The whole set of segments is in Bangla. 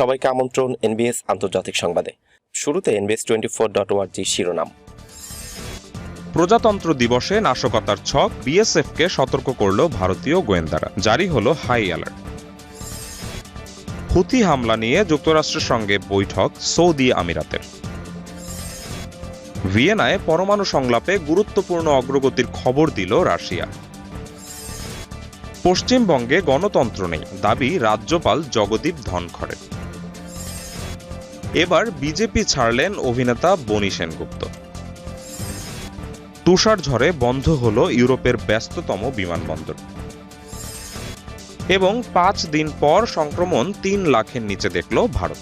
সবাইকে আমন্ত্রণ এনবিএস আন্তর্জাতিক সংবাদে। শুরুতে এনবিএস টোয়েন্টি ফোর ডট ওয়ার্জি শিরোনাম। প্রজাতন্ত্র দিবসে নাশকতার ছক বিএসএফকে সতর্ক করল ভারতীয় গোয়েন্দারা। জারি হলো হাই অ্যালার্ট। হুথি হামলা নিয়ে যুক্তরাষ্ট্রের সঙ্গে বৈঠক সৌদি আমিরাতের। ভিয়েনায় পরমাণু সংলাপে গুরুত্বপূর্ণ অগ্রগতির খবর দিল রাশিয়া। পশ্চিমবঙ্গে গণতন্ত্র নেই, দাবি রাজ্যপাল জগদীপ ধনখড়ের। এবার বিজেপি ছাড়লেন অভিনেতা বনি সেনগুপ্ত। তুষার ঝড়ে বন্ধ হল ইউরোপের ব্যস্ততম বিমানবন্দর। এবং পাঁচ দিন পর সংক্রমণ তিন লাখের নিচে দেখল ভারত।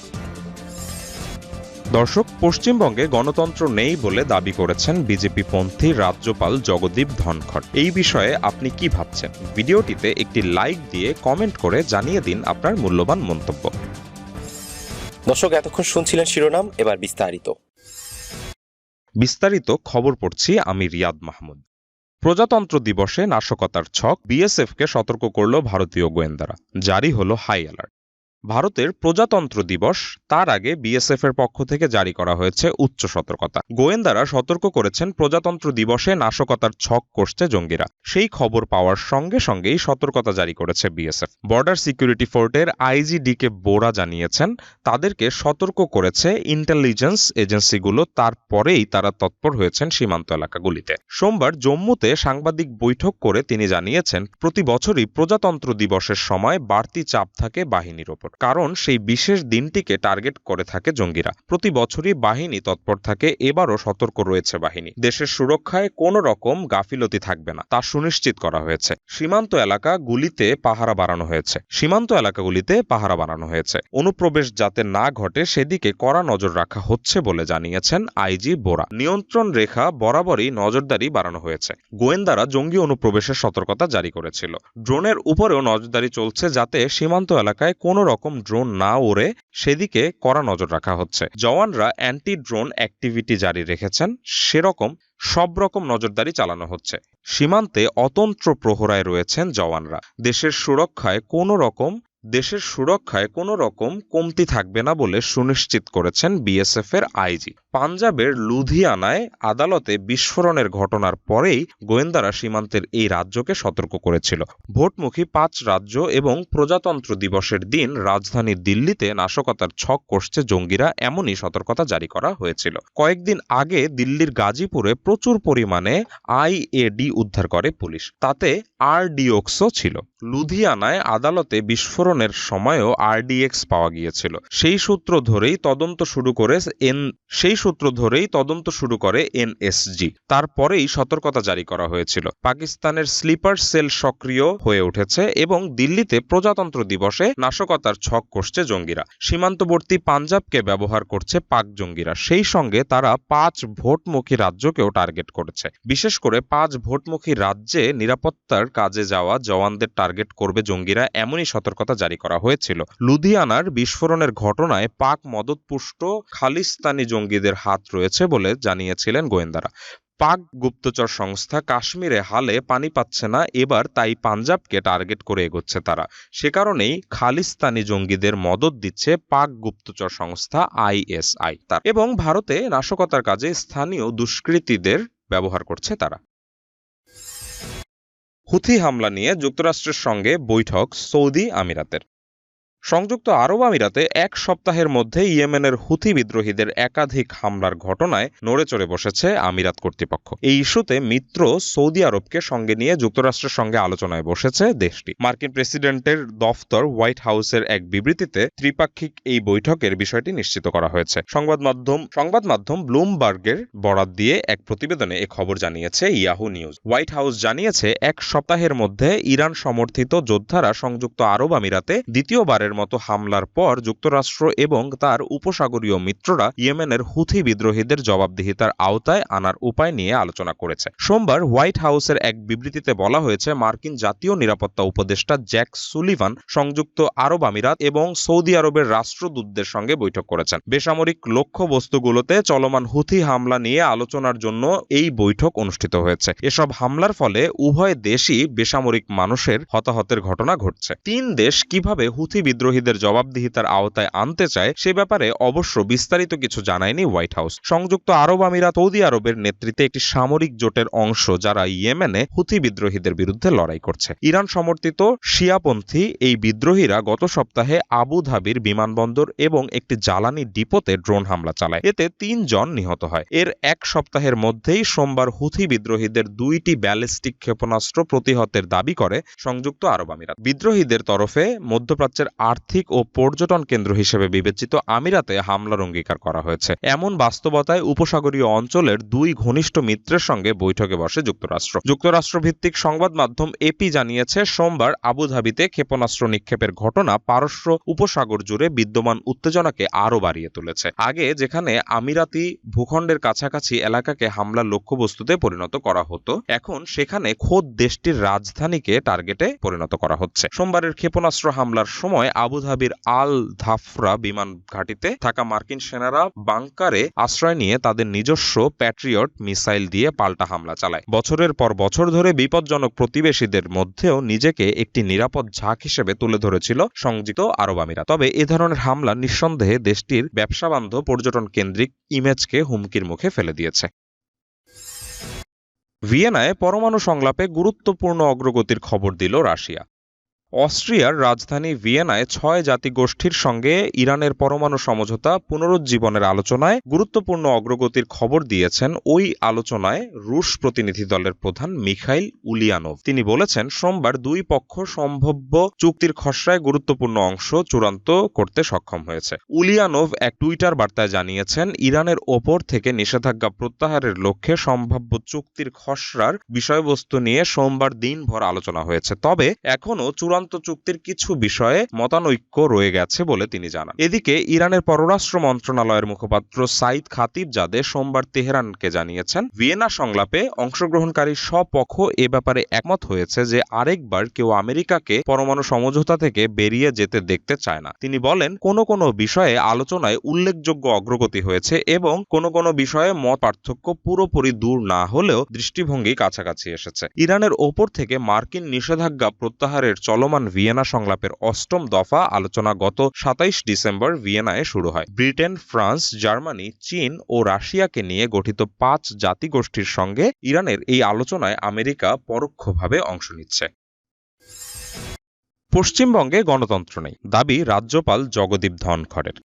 দর্শক, পশ্চিমবঙ্গে গণতন্ত্র নেই বলে দাবি করেছেন বিজেপি পন্থী রাজ্যপাল জগদীপ ধনখড়। এই বিষয়ে আপনি কি ভাবছেন? ভিডিওটিতে একটি লাইক দিয়ে কমেন্ট করে জানিয়ে দিন আপনার মূল্যবান মন্তব্য। দর্শক, এতক্ষণ শুনছিলেন শিরোনাম, এবার বিস্তারিত। বিস্তারিত খবর পড়ছি আমি রিয়াদ মাহমুদ। প্রজাতন্ত্র দিবসে নাশকতার ছক বিএসএফকে সতর্ক করল ভারতীয় গোয়েন্দারা। জারি হলো হাই অ্যালার্ট। ভারতের প্রজাতন্ত্র দিবস তার আগে বিএসএফ এর পক্ষ থেকে জারি করা হয়েছে উচ্চ সতর্কতা। গোয়েন্দারা সতর্ক করেছেন প্রজাতন্ত্র দিবসে নাশকতার ছক কষছে জঙ্গিরা। সেই খবর পাওয়ার সঙ্গে সঙ্গেই সতর্কতা জারি করেছে বিএসএফ। বর্ডার সিকিউরিটি ফোর্টের আইজি ডিকে বোরা জানিয়েছেন, তাদেরকে সতর্ক করেছে ইন্টেলিজেন্স এজেন্সিগুলো, তারপরেই তারা তৎপর হয়েছেন সীমান্ত এলাকাগুলিতে। সোমবার জম্মুতে সাংবাদিক বৈঠক করে তিনি জানিয়েছেন, প্রতি বছরই প্রজাতন্ত্র দিবসের সময় বাড়তি চাপ থাকে বাহিনীর ওপর। কারণ সেই বিশেষ দিনটিকে টার্গেট করে থাকে জঙ্গিরা। প্রতি বছরই বাহিনী তৎপর থাকে, এবারও সতর্ক রয়েছে বাহিনী। দেশের সুরক্ষায় কোনো রকম গাফিলতি থাকবে না, তা সুনিশ্চিত করা হয়েছে। সীমান্ত এলাকা গুলিতে পাহারা বাড়ানো হয়েছে। সীমান্ত এলাকাগুলিতে পাহারা বাড়ানো হয়েছে। অনুপ্রবেশ যাতে না ঘটে, সেদিকে কড়া নজর রাখা হচ্ছে বলে জানিয়েছেন আইজি বোরা। নিয়ন্ত্রণ রেখা বরাবরই নজরদারি বাড়ানো হয়েছে। গোয়েন্দারা জঙ্গি অনুপ্রবেশের সতর্কতা জারি করেছিল। ড্রোনের উপরেও নজরদারি চলছে যাতে সীমান্ত এলাকায় কোনো রকম ড্রোন না ওড়ে সেদিকে কড়া নজর রাখা হচ্ছে। জওয়ানরা অ্যান্টি ড্রোন অ্যাক্টিভিটি জারি রেখেছেন, সেরকম সব রকম নজরদারি চালানো হচ্ছে। সীমান্তে অতন্ত্র প্রহরায় রয়েছেন জওয়ানরা। দেশের সুরক্ষায় কোনো রকম দেশের সুরক্ষায় কোনো রকম কমতি থাকবে না বলে সুনিশ্চিত করেছেন বিএসএফ এর আইজি। পাঞ্জাবের লুধিয়ানায় আদালতে বিস্ফোরণের ঘটনার পরেই গোয়েন্দারা সীমান্তের এই রাজ্যকে সতর্ক করেছিল। ভোটমুখী পাঁচ রাজ্য এবং প্রজাতন্ত্র দিবসের দিন রাজধানী দিল্লিতে নাশকতার ছক কষছে জঙ্গিরা এমনই সতর্কতা জারি করা হয়েছিল। কয়েকদিন আগে দিল্লির গাজীপুরে প্রচুর পরিমাণে আইএডি উদ্ধার করে পুলিশ। তাতে আর আরডিওক্সও ছিল। লুধিয়ানায় আদালতে বিস্ফোরণের সময়ও আরডিএক্স পাওয়া গিয়েছিল। সেই সূত্র ধরেই তদন্ত শুরু করে এন সেই সূত্র ধরেই তদন্ত শুরু করে এনএসজি তারপরেই সতর্কতা জারি করা হয়েছিল। পাকিস্তানের স্লিপার সেল সক্রিয় হয়ে উঠেছে এবং দিল্লিতে প্রজাতন্ত্র দিবসে নাশকতার ছক কষছে জঙ্গিরা। সীমান্তবর্তী পাঞ্জাবকে ব্যবহার করছে পাক জঙ্গিরা। সেই সঙ্গে তারা পাঁচ ভোটমুখী রাজ্যকেও টার্গেট করেছে। বিশেষ করে পাঁচ ভোটমুখী রাজ্যে নিরাপত্তার কাজে যাওয়া জওয়ানদের টার্গেট করবে জঙ্গিরা, এমনই সতর্কতা জারি করা হয়েছিল। লুধিয়ানার বিস্ফোরণের ঘটনায় পাক মদতপুষ্ট খালিস্তানি জঙ্গিদের হাত রয়েছে বলে জানিয়েছিলেন গোয়েন্দারা। পাক গুপ্তচর সংস্থা কাশ্মীরে হালে পানি পাচ্ছে না, এবার তাই পাঞ্জাবকে টার্গেট করে এগোচ্ছে তারা। সে কারণেই খালিস্তানি জঙ্গিদের মদত দিচ্ছে পাক গুপ্তচর সংস্থা আইএসআই। এবং ভারতে নাশকতার কাজে স্থানীয় দুষ্কৃতীদের ব্যবহার করছে তারা। হুথি হামলা নিয়ে যুক্তরাষ্ট্রের সঙ্গে বৈঠক সৌদি আমিরাতের। সংযুক্ত আরব আমিরাতে এক সপ্তাহের মধ্যে ইয়েমেনের হুথি বিদ্রোহীদের একাধিক হামলার ঘটনায় নড়ে চড়ে বসেছে আমিরাত কর্তৃপক্ষ। এই ইস্যুতে মিত্র সৌদি আরবকে সঙ্গে নিয়ে যুক্তরাষ্ট্রের সঙ্গে আলোচনায় বসেছে দেশটি। মার্কিন প্রেসিডেন্টের দফতর হোয়াইট হাউসের এক বিবৃতিতে ত্রিপাক্ষিক এই বৈঠকের বিষয়টি নিশ্চিত করা হয়েছে। সংবাদ মাধ্যম সংবাদ মাধ্যম ব্লুমবার্গের বরাত দিয়ে এক প্রতিবেদনে এ খবর জানিয়েছে ইয়াহু নিউজ। হোয়াইট হাউস জানিয়েছে, এক সপ্তাহের মধ্যে ইরান সমর্থিত যোদ্ধারা সংযুক্ত আরব আমিরাতে দ্বিতীয়বারের মতো হামলার পর যুক্তরাষ্ট্র এবং তার উপসাগরীয় মিত্ররা ইয়েমেনের হুথি বিদ্রোহীদের জবাবদিহিতার আওতায় আনার উপায় নিয়ে আলোচনা করেছে। সোমবার হোয়াইট হাউসের এক বিবৃতিতে বলা হয়েছে, মার্কিন জাতীয় নিরাপত্তা উপদেষ্টা জ্যাক সুলিভান সংযুক্ত আরব আমিরাত এবং সৌদি আরবের রাষ্ট্রদূতদের সঙ্গে বৈঠক করেছেন। বেসামরিক লক্ষ্যবস্তুগুলোতে চলমান হুথি হামলা নিয়ে আলোচনার জন্য এই বৈঠক অনুষ্ঠিত হয়েছে। এসব হামলার ফলে উভয় দেশই বেসামরিক মানুষের হতাহতের ঘটনা ঘটছে। তিন দেশ কীভাবে হুথি বিদ্রোহীদের জবাবদিহিতার আওতায় আনতে চায়, সে ব্যাপারে অবশ্য বিস্তারিত কিছু জানায়নি হোয়াইট হাউস। সংযুক্ত আরব আমিরাত সৌদি আরবের নেতৃত্বে একটি সামরিক জোটের অংশ যারা ইয়েমেনে হুথি বিদ্রোহীদের বিরুদ্ধে লড়াই করছে। ইরান সমর্থিত শিয়াপন্থী এই বিদ্রোহীরা গত সপ্তাহে আবু ধাবির বিমানবন্দর এবং একটি জ্বালানি ডিপোতে ড্রোন হামলা চালায়। এতে তিনজন নিহত হয়। এর এক সপ্তাহের মধ্যেই সোমবার হুথি বিদ্রোহীদের দুইটি ব্যালিস্টিক ক্ষেপণাস্ত্র প্রতিহতের দাবি করে সংযুক্ত আরব আমিরাত। বিদ্রোহীদের তরফে মধ্যপ্রাচ্যের আর্থিক ও পর্যটন কেন্দ্র হিসেবে বিবেচিত আমিরাতে হামলার অঙ্গীকার করা হয়েছে। এমন বাস্তবতায় উপসাগরীয় অঞ্চলের দুই ঘনিষ্ঠ মিত্রের সঙ্গে বৈঠকে বসে যুক্তরাষ্ট্র। যুক্তরাষ্ট্র ভিত্তিক সংবাদ মাধ্যম এপি জানিয়েছে, সোমবার আবুধাবিতে ক্ষেপণাস্ত্র নিক্ষেপের ঘটনা পারস্য উপসাগর জুড়ে বিদ্যমান উত্তেজনাকে আরও বাড়িয়ে তুলেছে। আগে যেখানে আমিরাতি ভূখণ্ডের কাছাকাছি এলাকাকে হামলার লক্ষ্যবস্তুতে পরিণত করা হতো, এখন সেখানে খোদ দেশটির রাজধানীকে টার্গেটে পরিণত করা হচ্ছে। সোমবারের ক্ষেপণাস্ত্র হামলার সময় আবুধাবির আল ধাফরা বিমান ঘাঁটিতে থাকা মার্কিন সেনারা বাংকারে আশ্রয় নিয়ে তাদের নিজস্ব প্যাট্রিয়ট মিসাইল দিয়ে পাল্টা হামলা চালায়। বছরের পর বছর ধরে বিপজ্জনক প্রতিবেশীদের মধ্যেও নিজেকে একটি নিরাপদ ঝাঁক হিসেবে তুলে ধরেছিল সংযুক্ত আরব আমিরাত। তবে এ ধরনের হামলা নিঃসন্দেহে দেশটির ব্যবসাবান্ধব পর্যটন কেন্দ্রিক ইমেজকে হুমকির মুখে ফেলে দিয়েছে। ভিয়েনায় পরমাণু সংলাপে গুরুত্বপূর্ণ অগ্রগতির খবর দিল রাশিয়া। অস্ট্রিয়ার রাজধানী ভিয়েনায় ছয় জাতিগোষ্ঠীর সঙ্গে ইরানের পরমাণু সমঝোতা পুনরুজ্জীবনের আলোচনায় গুরুত্বপূর্ণ অগ্রগতির খবর দিয়েছেন ওই আলোচনায় রুশ প্রতিনিধি দলের প্রধান মিখাইল উলিয়ানোভ। তিনি বলেছেন, সোমবার দুই পক্ষ সম্ভাব্য চুক্তির খসড়ায় গুরুত্বপূর্ণ অংশ চূড়ান্ত করতে সক্ষম হয়েছে। উলিয়ানোভ এক টুইটার বার্তায় জানিয়েছেন, ইরানের ওপর থেকে নিষেধাজ্ঞা প্রত্যাহারের লক্ষ্যে সম্ভাব্য চুক্তির খসড়ার বিষয়বস্তু নিয়ে সোমবার দিনভর আলোচনা হয়েছে। তবে এখনও চূড়ান্ত চুক্তির কিছু বিষয়ে মতানৈক্য রয়ে গেছে বলে তিনি জানান। এদিকে ইরানের পররাষ্ট্র মন্ত্রণালয়ের মুখপাত্র সাইদ খাতিব জাদে সোমবার তেহরানকে জানিয়েছেন, ভিয়েনা সংলাপে অংশগ্রহণকারী সব পক্ষ এ ব্যাপারে একমত হয়েছে যে আরেকবার কেউ আমেরিকাকে পরমাণু সমঝোতা থেকে বেরিয়ে যেতে দেখতে চায় না। তিনি বলেন, কোনো কোনো বিষয়ে আলোচনায় উল্লেখযোগ্য অগ্রগতি হয়েছে এবং কোনো কোনো বিষয়ে মত পার্থক্য পুরোপুরি দূর না হলেও দৃষ্টিভঙ্গি কাছাকাছি এসেছে। ইরানের ওপর থেকে মার্কিন নিষেধাজ্ঞা প্রত্যাহারের চলমান ভিয়েনা সংলাপের অষ্টম দফা আলোচনা গত সাতাইশ ডিসেম্বর ভিয়েনায় শুরু হয়। ব্রিটেন, ফ্রান্স, জার্মানি, চীন ও রাশিয়াকে নিয়ে গঠিত পাঁচ জাতিগোষ্ঠীর সঙ্গে ইরানের এই আলোচনায় আমেরিকা পরোক্ষভাবে অংশ নিচ্ছে। পশ্চিমবঙ্গে গণতন্ত্র নেই, দাবি রাজ্যপাল জগদীপ ধনখড়ের।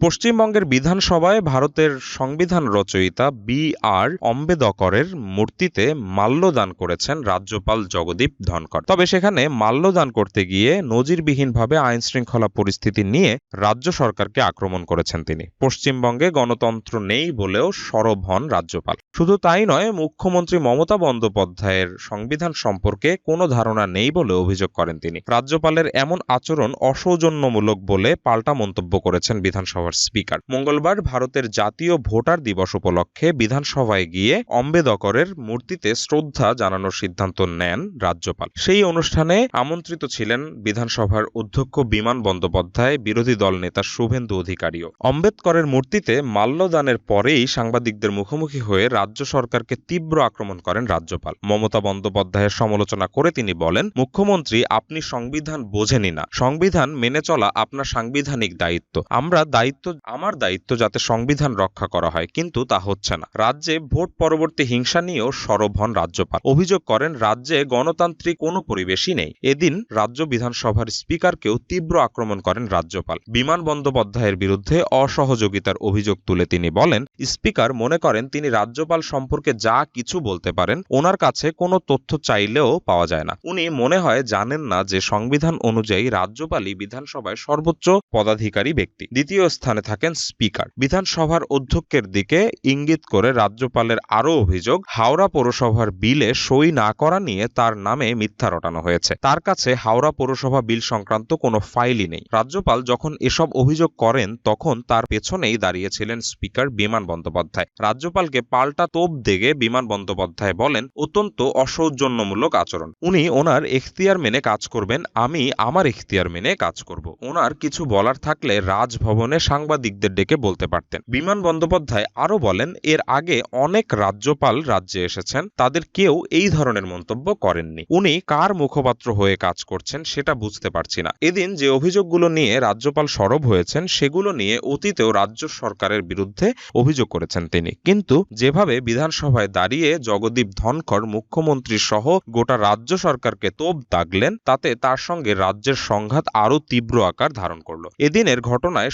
পশ্চিমবঙ্গের বিধানসভায় ভারতের সংবিধান রচয়িতা বি আর অম্বেদকরের মূর্তিতে মাল্যদান করেছেন রাজ্যপাল জগদীপ ধনকর তবে সেখানে মাল্যদান করতে গিয়ে নজিরবিহীনভাবে আইন শৃঙ্খলা পরিস্থিতি নিয়ে রাজ্য সরকারকে আক্রমণ করেছেন তিনি। পশ্চিমবঙ্গে গণতন্ত্র নেই বলেও সরব হন রাজ্যপাল। শুধু তাই নয়, মুখ্যমন্ত্রী মমতা বন্দ্যোপাধ্যায়ের সংবিধান সম্পর্কে কোনো ধারণা নেই বলে অভিযোগ করেন তিনি। রাজ্যপালের এমন আচরণ অসৌজন্যমূলক বলে পাল্টা মন্তব্য করেছেন বিধানসভা বিধানসভার স্পিকার মঙ্গলবার ভারতের জাতীয় ভোটার দিবস উপলক্ষে বিধানসভায় গিয়ে অম্বেদকরের মূর্তিতে শ্রদ্ধা জানানোর সিদ্ধান্ত নেন রাজ্যপাল। সেই অনুষ্ঠানে আমন্ত্রিত ছিলেন বিধানসভার অধ্যক্ষ বিমান বন্দ্যোপাধ্যায়, বিরোধী দল নেতা শুভেন্দু অধিকারীও। অম্বেদকরের মূর্তিতে মাল্যদানের পরেই সাংবাদিকদের মুখোমুখি হয়ে রাজ্য সরকারকে তীব্র আক্রমণ করেন রাজ্যপাল। মমতা বন্দ্যোপাধ্যায়ের সমালোচনা করে তিনি বলেন, মুখ্যমন্ত্রী, আপনি সংবিধান বোঝেনি না। সংবিধান মেনে চলা আপনার সাংবিধানিক দায়িত্ব। আমরা দায়িত্ব আমার দায়িত্ব যাতে সংবিধান রক্ষা করা হয়, কিন্তু তা হচ্ছে না। রাজ্যে ভোট পরবর্তী হিংসা নিয়েও সরব হন রাজ্যপাল। অভিযোগ করেন, রাজ্যে গণতান্ত্রিক কোনো পরিবেশই নেই। এদিন রাজ্য বিধানসভার স্পিকারকেও তীব্র আক্রমণ করেন রাজ্যপাল। বিমান বন্দ্যোপাধ্যায়ের বিরুদ্ধে অসহযোগিতার অভিযোগ তুলে তিনি বলেন, স্পিকার মনে করেন, তিনি রাজ্যপাল সম্পর্কে যা কিছু বলতে পারেন, ওনার কাছে কোনো তথ্য চাইলেও পাওয়া যায় না। উনি মনে হয় জানেন না যে সংবিধান অনুযায়ী রাজ্যপালই বিধানসভায় সর্বোচ্চ পদাধিকারী ব্যক্তি। দ্বিতীয় স্থানে থাকেন স্পিকার। বিধানসভার অধ্যক্ষের দিকে ইঙ্গিত করে রাজ্যপালের আরও অভিযোগ, হাওড়া পৌরসভার বিলে সই না করা নিয়ে তার নামে মিথ্যা রটানো হয়েছে। তার কাছে হাওড়া পৌরসভা বিল সংক্রান্ত কোনো ফাইলই নেই। রাজ্যপাল যখন এসব অভিযোগ করেন, তখন তার পেছনেই দাঁড়িয়েছিলেন স্পিকার বিমান বন্দ্যোপাধ্যায়। রাজ্যপালকে পাল্টা তোপ দেগে বিমান বন্দ্যোপাধ্যায় বলেন, অত্যন্ত অসৌজন্যমূলক আচরণ। উনি ওনার এখতিয়ার মেনে কাজ করবেন, আমি আমার এখতিয়ার মেনে কাজ করব। ওনার কিছু বলার থাকলে রাজভবনে সাংবাদিকদের ডেকে বলতে পারতেন। বিমান বন্দ্যোপাধ্যায় আরও বলেন, এর আগে অনেক রাজ্যপাল রাজ্যে এসেছেন, তাদের কেউ এই ধরনের মন্তব্য করেননি। উনি কার মুখপাত্র হয়ে কাজ করছেন সেটা বুঝতে পারছি না। এদিন যে অভিযোগগুলো নিয়ে রাজ্যপাল সরব হয়েছেন, সেগুলো নিয়ে অতীতেও রাজ্য সরকারের বিরুদ্ধে অভিযোগ করেছেন তিনি। কিন্তু যেভাবে বিধানসভায় দাঁড়িয়ে জগদীপ ধনখড় মুখ্যমন্ত্রী সহ গোটা রাজ্য সরকারকে তোপ দাগলেন, তাতে তার সঙ্গে রাজ্যের সংঘাত আরও তীব্র আকার ধারণ করল। এদিনের ঘটনায়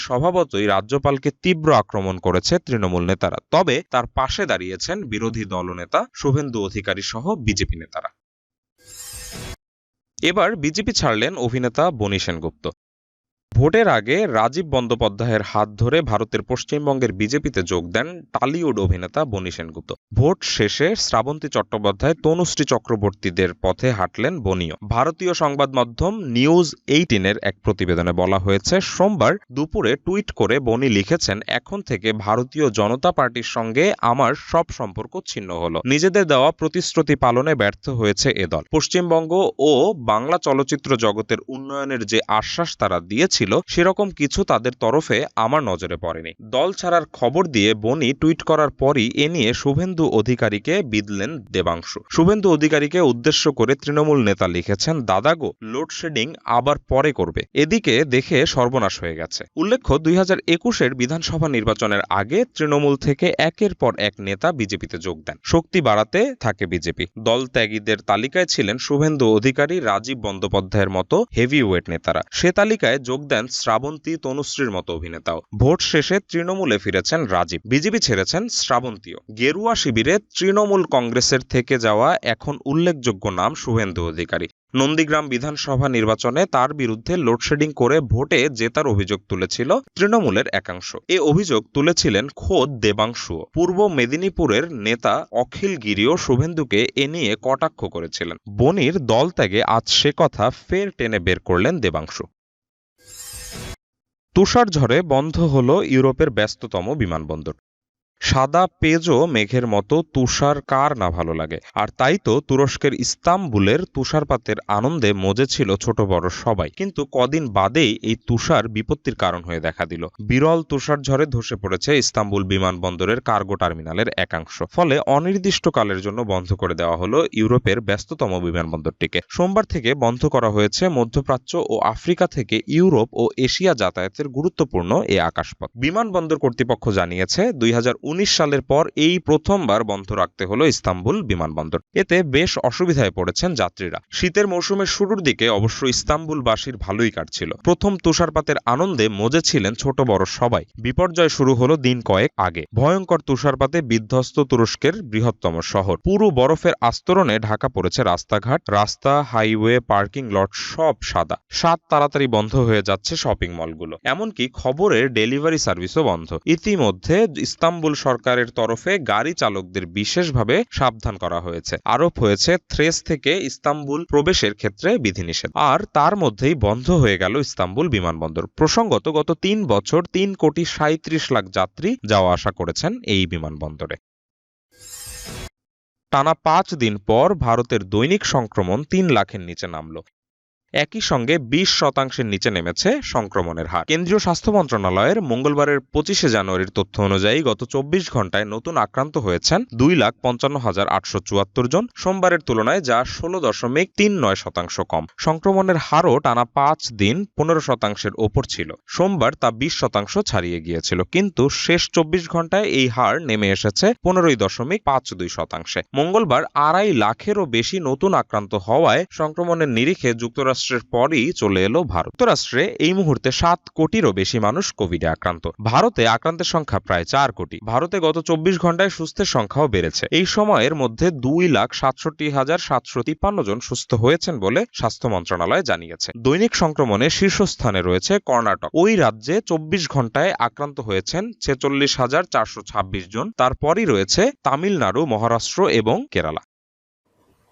স্বভাবতই রাজ্যপালকে তীব্র আক্রমণ করেছে তৃণমূল নেতারা। তবে তার পাশে দাঁড়িয়েছেন বিরোধী দলনেতা শুভেন্দু অধিকারী সহ বিজেপি নেতারা। এবার বিজেপি ছাড়লেন অভিনেতা বনি সেনগুপ্ত। ভোটের আগে রাজীব বন্দ্যোপাধ্যায়ের হাত ধরে ভারতের পশ্চিমবঙ্গের বিজেপিতে যোগ দেন টালিউড অভিনেতা বনি সেনগুপ্ত। ভোট শেষে শ্রাবন্তী চট্টোপাধ্যায় তনুশ্রী চক্রবর্তীদের পথে হাঁটলেন বনিও। ভারতীয় সংবাদ মাধ্যম নিউজ এইটিনের এক প্রতিবেদনে বলা হয়েছে, সোমবার দুপুরে টুইট করে বনি লিখেছেন, এখন থেকে ভারতীয় জনতা পার্টির সঙ্গে আমার সব সম্পর্ক ছিন্ন হলো। নিজেদের দেওয়া প্রতিশ্রুতি পালনে ব্যর্থ হয়েছে এ দল। পশ্চিমবঙ্গ ও বাংলা চলচ্চিত্র জগতের উন্নয়নের যে আশ্বাস তারা দিয়েছিল সেরকম কিছু তাদের তরফে আমার নজরে পড়েনি। দল ছাড়ার খবর দিয়ে বনি টুইট করার পরই এ নিয়ে শুভেন্দু অধিকারীকে বিদলেন দেবাংশু। শুভেন্দু অধিকারীকে উদ্দেশ্য করে তৃণমূল নেতা লিখেছেন দাদাগো লোডশেডিং আবার পরে করবে। এদিকে দেখে সর্বনাশ হয়ে গেছে। উল্লেখ্য, দুই হাজার একুশের বিধানসভা নির্বাচনের আগে তৃণমূল থেকে একের পর এক নেতা বিজেপিতে যোগ দেন। শক্তি বাড়াতে থাকে বিজেপি। দল ত্যাগীদের তালিকায় ছিলেন শুভেন্দু অধিকারী, রাজীব বন্দ্যোপাধ্যায়ের মতো হেভি ওয়েট নেতারা। সে তালিকায় যোগ দেন শ্রাবন্তী তনুশ্রীর মতো অভিনেতাও। ভোট শেষে তৃণমূলে ফিরেছেন রাজীব। বিজেপি ছেড়েছেন শ্রাবন্তীও। গেরুয়া শিবিরে তৃণমূল কংগ্রেসের থেকে যাওয়া এখন উল্লেখযোগ্য নাম শুভেন্দু অধিকারী। নন্দীগ্রাম বিধানসভা নির্বাচনে তার বিরুদ্ধে লোডশেডিং করে ভোটে জেতার অভিযোগ তুলেছিল তৃণমূলের একাংশ। এ অভিযোগ তুলেছিলেন খোদ দেবাংশু পূর্ব মেদিনীপুরের নেতা অখিল গিরিও শুভেন্দুকে এ নিয়ে কটাক্ষ করেছিলেন। বনির দল ত্যাগে আজ সে কথা ফের টেনে বের করলেন দেবাংশু। তুষার ঝড়ে বন্ধ হল ইউরোপের ব্যস্ততম বিমানবন্দর। সাদা পেজো মেঘের মতো তুষার কার না ভালো লাগে। আর তাই তো তুরস্কের ইস্তাম্বুলের তুষারপাতের আনন্দে মজেছিল ছোট বড় সবাই। কিন্তু কদিন বাদেই এই তুষার বিপত্তির কারণ হয়ে দেখা দিল। বিরল তুষার ঝড়ে ধসে পড়েছে ইস্তাম্বুল বিমানবন্দরের কার্গো টার্মিনালের একাংশ। ফলে অনির্দিষ্টকালের জন্য বন্ধ করে দেওয়া হলো ইউরোপের ব্যস্ততম বিমানবন্দরটিকে। সোমবার থেকে বন্ধ করা হয়েছে মধ্যপ্রাচ্য ও আফ্রিকা থেকে ইউরোপ ও এশিয়া যাতায়াতের গুরুত্বপূর্ণ এ আকাশপথ। বিমানবন্দর কর্তৃপক্ষ জানিয়েছে, দুই হাজার সালের পর এই প্রথমবার বন্ধ রাখতে হলো ইস্তাম্বুল বিমানবন্দর। এতে বেশ অসুবিধায় পড়েছেন যাত্রীরা। শীতের মৌসুমের শুরুর দিকে অবশ্য ইস্তাম্বুলবাসীর ভালোই কাটছিল। প্রথম তুষারপাতের আনন্দে মজেছিলেন ছোট বড় সবাই। বিপর্যয় শুরু হলো দিন কয়েক আগে। ভয়ঙ্কর তুষারপাতে বিধ্বস্ত তুরস্কের বৃহত্তম শহর। পুরো বরফের আস্তরণে ঢাকা পড়েছে রাস্তাঘাট, রাস্তা, হাইওয়ে, পার্কিং লট সব সাদা। সাত তাড়াতাড়ি বন্ধ হয়ে যাচ্ছে শপিং মলগুলো। এমনকি খবরের ডেলিভারি সার্ভিসও বন্ধ। ইতিমধ্যে ইস্তাম্বুল সরকারের তরফে গাড়ি চালকদের বিশেষভাবে সাবধান করা হয়েছে। আরোপ হয়েছে, থ্রেস থেকে ইস্তাম্বুল প্রবেশের ক্ষেত্রে বিধিনিষেধ। আর তার মধ্যেই বন্ধ হয়ে গেল ইস্তাম্বুল বিমানবন্দর। প্রসঙ্গত, গত তিন বছর তিন কোটি সাঁত্রিশ লাখ যাত্রী যাওয়া আসা করেছেন এই বিমানবন্দরে। টানা পাঁচ দিন পর ভারতের দৈনিক সংক্রমণ তিন লাখের নিচে নামল। একই সঙ্গে বিশ শতাংশের নিচে নেমেছে সংক্রমণের হার। কেন্দ্রীয় স্বাস্থ্য মন্ত্রণালয়ের মঙ্গলবারের পঁচিশে জানুয়ারির তথ্য অনুযায়ী গত চব্বিশ ঘন্টায় নতুন আক্রান্ত হয়েছেন দুই লাখ পঞ্চান্ন হাজার আটশো চুয়াত্তর জন। সোমবারের তুলনায় যা ষোলো দশমিক তিন নয় শতাংশ কম। সংক্রমণের হারও টানা পাঁচ দিন পনেরো শতাংশের ওপর ছিল। সোমবার তা বিশ শতাংশ ছাড়িয়ে গিয়েছিল। কিন্তু শেষ চব্বিশ ঘন্টায় এই হার নেমে এসেছে পনেরোই দশমিক পাঁচ দুই শতাংশে। মঙ্গলবার আড়াই লাখেরও বেশি নতুন আক্রান্ত হওয়ায় সংক্রমণের নিরিখে যুক্তরাষ্ট্র যুক্তরাষ্ট্রের পরই চলে এলো ভারত। যুক্তরাষ্ট্রে এই মুহূর্তে সাত কোটিরও বেশি মানুষ কোভিডে আক্রান্ত। ভারতে আক্রান্তের সংখ্যা প্রায় চার কোটি। ভারতে গত চব্বিশ ঘন্টায় সুস্থের সংখ্যাও বেড়েছে। এই সময়ের মধ্যে দুই লাখ সাতষট্টি হাজার সাতশো তিপ্পান্ন জন সুস্থ হয়েছেন বলে স্বাস্থ্য মন্ত্রণালয় জানিয়েছে। দৈনিক সংক্রমণে শীর্ষস্থানে রয়েছে কর্ণাটক। ওই রাজ্যে চব্বিশ ঘন্টায় আক্রান্ত হয়েছেন ছেচল্লিশ হাজার চারশো ছাব্বিশ জন। তারপরই রয়েছে তামিলনাড়ু, মহারাষ্ট্র এবং কেরালা।